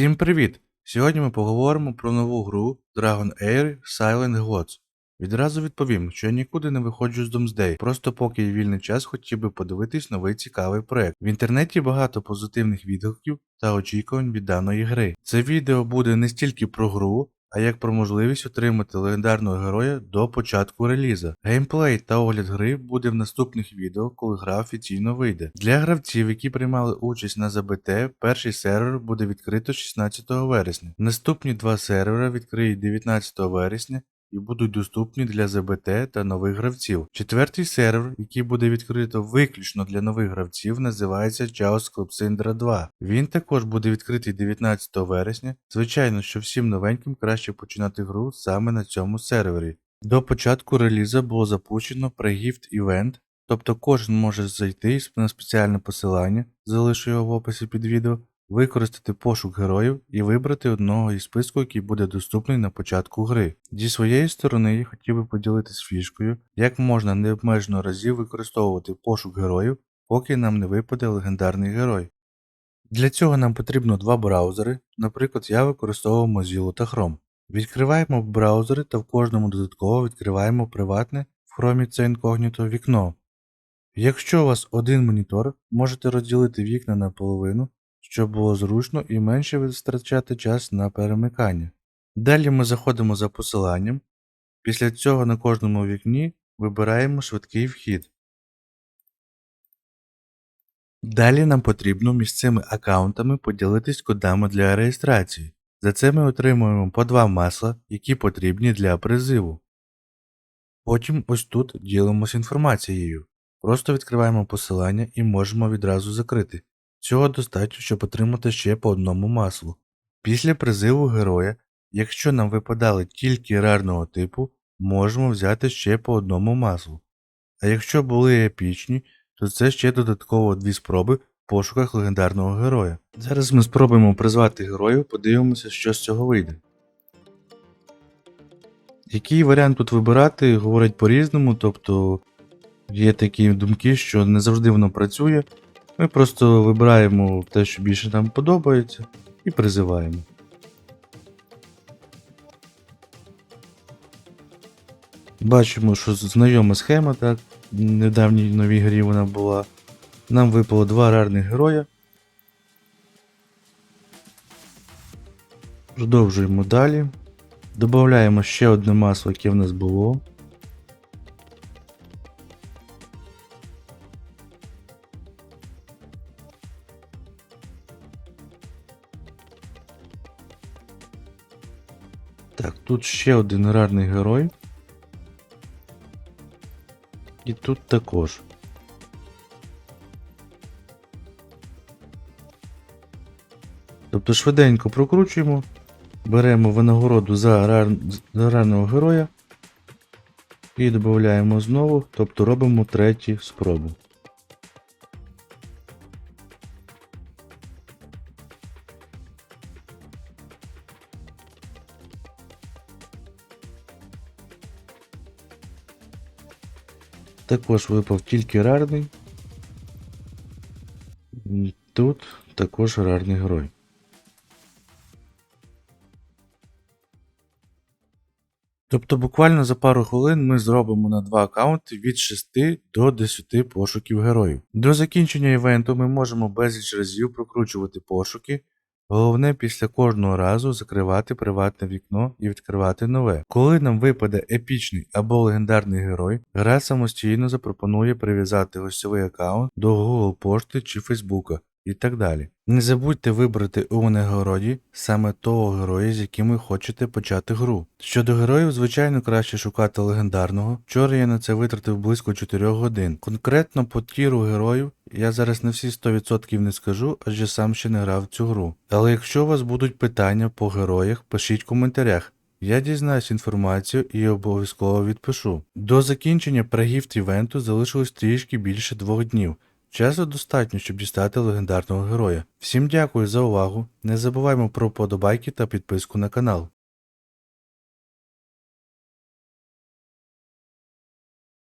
Всім привіт! Сьогодні ми поговоримо про нову гру Dragon Air Silent Gods. Відразу відповім, що я нікуди не виходжу з Doomsday, просто поки є вільний час хотів би подивитись новий цікавий проект. В інтернеті багато позитивних відгуків та очікувань від даної гри. Це відео буде не стільки про гру, а як про можливість отримати легендарного героя до початку реліза. Геймплей та огляд гри буде в наступних відео, коли гра офіційно вийде. Для гравців, які приймали участь на ЗБТ, перший сервер буде відкрито 16 вересня. Наступні два сервера відкриють 19 вересня і будуть доступні для ЗБТ та нових гравців. Четвертий сервер, який буде відкрито виключно для нових гравців, називається Chaos Club Syndra 2. Він також буде відкритий 19 вересня. Звичайно, що всім новеньким краще починати гру саме на цьому сервері. До початку реліза було запущено прегіфт івент, тобто кожен може зайти на спеціальне посилання, залишу його в описі під відео, використати пошук героїв і вибрати одного із списку, який буде доступний на початку гри. Зі своєї сторони я хотів би поділитись фішкою, як можна необмежено разів використовувати пошук героїв, поки нам не випаде легендарний герой. Для цього нам потрібно два браузери, наприклад, я використовував Mozilla та Chrome. Відкриваємо браузери та в кожному додатково відкриваємо приватне в Chrome це інкогніто вікно. Якщо у вас один монітор, можете розділити вікна на половину, щоб було зручно і менше витрачати час на перемикання. Далі ми заходимо за посиланням. Після цього на кожному вікні вибираємо швидкий вхід. Далі нам потрібно між цими аккаунтами поділитись кодами для реєстрації. За це ми отримуємо по два масла, які потрібні для призиву. Потім ось тут ділимось інформацією. Просто відкриваємо посилання і можемо відразу закрити. Цього достатньо, щоб отримати ще по одному маслу. Після призиву героя, якщо нам випадали тільки рарного типу, можемо взяти ще по одному маслу. А якщо були епічні, то це ще додатково дві спроби в пошуках легендарного героя. Зараз ми спробуємо призвати героїв, подивимося, що з цього вийде. Який варіант тут вибирати, говорять по-різному, тобто є такі думки, що не завжди воно працює. Ми просто вибираємо те, що більше нам подобається, і призиваємо. Бачимо, що знайома схема, так. В недавній новій грі вона була. Нам випало два рарних героя. Продовжуємо далі. Додаємо ще одне масло, яке в нас було. Так, тут ще один рарний герой. І тут також. Тобто швиденько прокручуємо, беремо винагороду за, рар... за рарного героя і додаємо знову, тобто робимо третю спробу. Також випав тільки рарний. Тут також рарний герой. Тобто буквально за пару хвилин ми зробимо на два аккаунти від 6 до 10 пошуків героїв. До закінчення івенту ми можемо безліч разів прокручувати пошуки. Головне після кожного разу закривати приватне вікно і відкривати нове. Коли нам випаде епічний або легендарний герой, гра самостійно запропонує прив'язати гостьовий аккаунт до Google пошти чи Фейсбука і так далі. Не забудьте вибрати у винагороді саме того героя, з яким ви хочете почати гру. Щодо героїв, звичайно, краще шукати легендарного. Вчора я на це витратив близько 4 годин. Конкретно по тіру героїв я зараз на всі 100% не скажу, адже сам ще не грав цю гру. Але якщо у вас будуть питання по героях, пишіть в коментарях. Я дізнаюсь інформацію і обов'язково відпишу. До закінчення прегіфт івенту залишилось трішки більше двох днів. Часу достатньо, щоб дістати легендарного героя. Всім дякую за увагу. Не забуваймо про подобайки та підписку на канал.